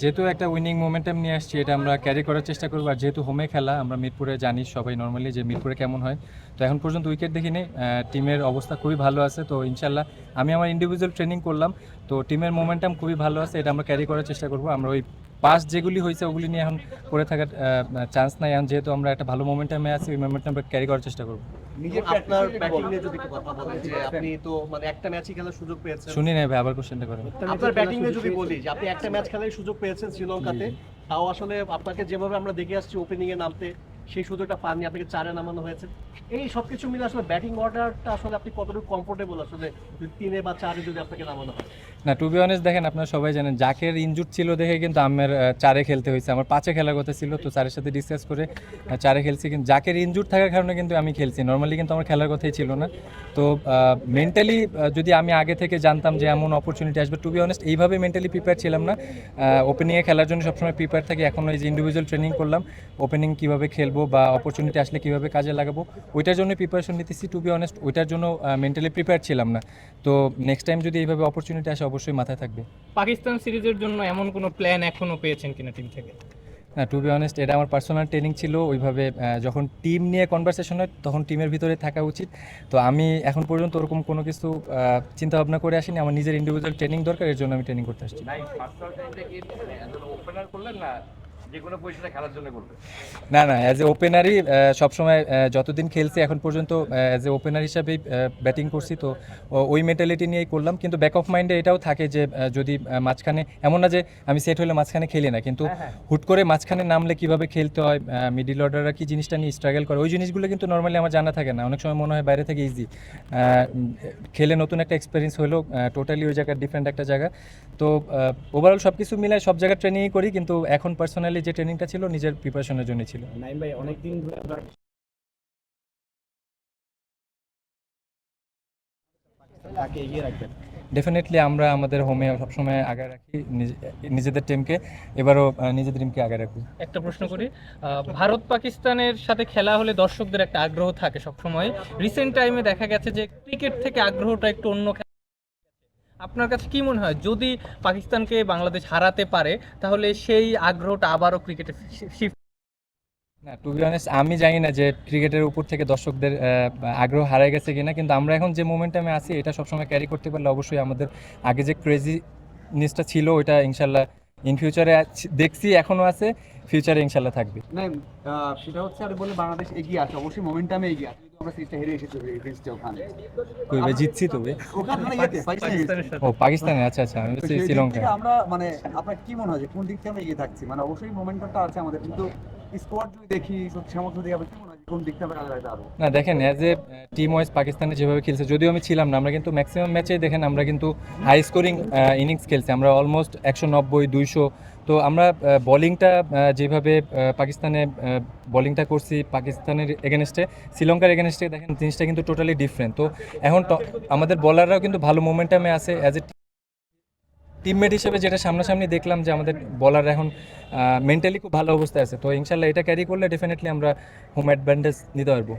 যেহেতু একটা winning momentum নিয়ে আসছি, এটা আমরা ক্যারি করার চেষ্টা করব। আর যেহেতু হোমে খেলা, আমরা মিরপুরে জানি সবাই নর্মালি যে মিরপুরে কেমন হয়। তো এখন পর্যন্ত উইকেট দেখিনি টিমের অবস্থা খুবই ভালো আছে। তো ইনশাল্লাহ আমি আমার ইন্ডিভিজুয়াল ট্রেনিং করলাম। তো টিমের মোমেন্টাম খুবই ভালো আছে, এটা আমরা ক্যারি করার চেষ্টা করব। আমরা ওই পাস যেগুলি হয়েছে, ওগুলি নিয়ে এখন করে থাকার চান্স নাই। এখন যেহেতু আমরা একটা ভালো মোমেন্টামে আছি, ওই মোমেন্টামটা ক্যারি করার চেষ্টা করব। আপনার ব্যাটিং নিয়ে যদি কথা বলেন যে আপনি তো মানে একটা ম্যাচই খেলার সুযোগ পেয়েছেন। শুনি নাই ভাই আবার কোশ্চেনটা করেন। আপনার ব্যাটিং নিয়ে যদি বলি যে আপনি একটা ম্যাচ খেলার সুযোগ পেয়েছেন শ্রীলঙ্কাতে তাও আসলে আপনাকে যেভাবে আমরা দেখে আসছি ওপেনিং এ নামতে সেই সুযোগটা পাননি, আপনাকে চারে নামানো হয়েছে। এই সবকিছু মিলে আসলে ব্যাটিং অর্ডারটা আসলে আপনি কতটুকু কমফোর্টেবল আসলে তিনে বা চারে যদি আপনাকে নামানো হয়? না টু বি অনেস্ট দেখেন, আপনারা সবাই জানেন, জাকের ইনজুর ছিল দেখে কিন্তু আমার চারে খেলতে হয়েছে। আমার পাঁচে খেলার কথা ছিল, তো চারের সাথে ডিসকাস করে চারে খেলছি। কিন্তু জাকের ইনজুর থাকার কারণে কিন্তু আমি খেলছি। নর্মালি কিন্তু আমার খেলার কথাই ছিল না। তো মেন্টালি যদি আমি আগে থেকে জানতাম যে এমন অপরচুনিটি আসবে টু বি অনেস্ট এইভাবে মেন্টালি প্রিপেয়ার ছিলাম না। ওপেনিংয়ে খেলার জন্য সবসময় প্রিপেয়ার থাকি। এখন ওই যে ইন্ডিভিজুয়াল ট্রেনিং করলাম ওপেনিং কীভাবে খেলব বা অপরচুনিটি আসলে কীভাবে কাজে লাগাবো ওইটার জন্য প্রিপারেশন নিতেছি টু বি অনেস্ট ওইটার জন্য মেন্টালি প্রিপেয়ার ছিলাম না। তো নেক্সট টাইম যদি এইভাবে অপরচুনিটি আসে অবশ্যই মাথায় থাকবে। পাকিস্তান সিরিজের জন্য এমন কোনো প্ল্যান এখনও পেয়েছেন কিনা টিম থেকে? হ্যাঁ টু বি অনেস্ট এটা আমার পার্সোনাল ট্রেনিং ছিল। ওইভাবে যখন টিম নিয়ে কনভারসেশন হয় তখন টিমের ভিতরে থাকা উচিত। তো আমি এখন পর্যন্ত ওরকম কোনো কিছু চিন্তা ভাবনা করে আসিনি। আমার নিজের ইন্ডিভিজুয়াল ট্রেনিং দরকার এর জন্য আমি ট্রেনিং করতে আসছি। না না না অ্যাজ এ ওপেনারই সবসময় যতদিন খেলছি এখন পর্যন্ত অ্যাজ এ ওপেনার হিসাবেই ব্যাটিং করছি তো ওই মেন্টালিটি নিয়েই করলাম। কিন্তু ব্যাক অফ মাইন্ডে এটাও থাকে যে যদি মাঝখানে এমন না যে আমি সেট হলে মাঝখানে খেলি না কিন্তু হুট করে মাঝখানে নামলে কীভাবে খেলতে হয় মিডিল অর্ডাররা কি জিনিসটা নিয়ে স্ট্রাগল করে ওই জিনিসগুলো কিন্তু নর্মালি আমার জানা থাকে না। অনেক সময় মনে হয় বাইরে থেকে ইজি খেলে নতুন একটা এক্সপিরিয়েন্স হলো টোটালি ওই জায়গার ডিফারেন্ট একটা জায়গা। তো ওভারঅল সব কিছু মিলায় সব জায়গায় ট্রেনিংই করি কিন্তু এখন পার্সোনালি যে ট্রেনিংটা ছিল নিজের প্রিপারেশনের জন্য ছিল। নাইম ভাই অনেকদিন ধরে আমরা তাকে এগিয়ে রাখবেন। ডেফিনেটলি আমরা আমাদের হোমে সবসময় আগে রাখি নিজ- নিজেদের টিমকে এবারও আহ, নিজেদের টিমকে আগে রাখি। একটা প্রশ্ন করি আহ, ভারত পাকিস্তানের সাথে খেলা হলে দর্শকদের একটা আগ্রহ থাকে সবসময়। রিসেন্ট টাইমে দেখা গেছে যে ক্রিকেট থেকে আগ্রহটা একটু অন্য খেলা আপনার কাছে কি মনে হয়? যদি পাকিস্তানকে বাংলাদেশ হারাতে পারে, তাহলে সেই আগ্রহটা আবারও ক্রিকেটে না টু বি অনেস্ট আমি জানি না যে ক্রিকেটের উপর থেকে দর্শকদের আগ্রহ হারায় গেছে কিনা, কিন্তু আমরা এখন যে মোমেন্টামে আছি, এটা সবসময় ক্যারি করতে পারলে অবশ্যই আমাদের আগে যে ক্রেজি জিনিসটা ছিল, ওইটা ইনশাল্লাহ ইন ফিউচারে দেখছি এখনও আছে। ফিউচারে ইনশাল্লাহ থাকবে। না সেটা হচ্ছে আমি বলি বাংলাদেশ এগিয়ে আছে অবশ্যই মোমেন্টামে এগিয়ে আছে আমরা সিরিজটা হেরে এসেছি ওখানে। জিতছি তো ওখানে মানে ইয়েতে, পাকিস্তানে গেছি। ও পাকিস্তানে আচ্ছা আচ্ছা আমি বলছি শ্রীলঙ্কা আমরা মানে আপনার কি মনে হয় যে কোন দিক থেকে আমরা এগিয়ে থাকছি? মানে অবশ্যই মোমেন্টামটা আছে আমাদের কিন্তু স্কোয়াড যদি দেখি দেখি আপনার কি না দেখেন অ্যাজ এ টিম ওয়াইজ পাকিস্তানে যেভাবে খেলছে যদিও আমি ছিলাম না আমরা কিন্তু ম্যাক্সিমাম ম্যাচেই দেখেন আমরা কিন্তু হাই স্কোরিং ইনিংস খেলছি আমরা অলমোস্ট একশো নব্বই দুইশো। তো আমরা বলিংটা যেভাবে পাকিস্তানে বলিংটা করছি পাকিস্তানের এগেনস্টে শ্রীলঙ্কার এগেনস্টে দেখেন জিনিসটা কিন্তু টোটালি ডিফারেন্ট তো এখন ট- আমাদের বলাররাও কিন্তু ভালো মোমেন্টামে আছে অ্যাজ এ টিমমেট হিসেবে যেটা সামনাসামনি দেখলাম যে আমাদের বলার এখন মেন্টালি খুব ভালো অবস্থায় আছে। তো ইনশাল্লাহ এটা ক্যারি করলে ডেফিনেটলি আমরা হোম অ্যাডভান্টেজ নিতে পারব।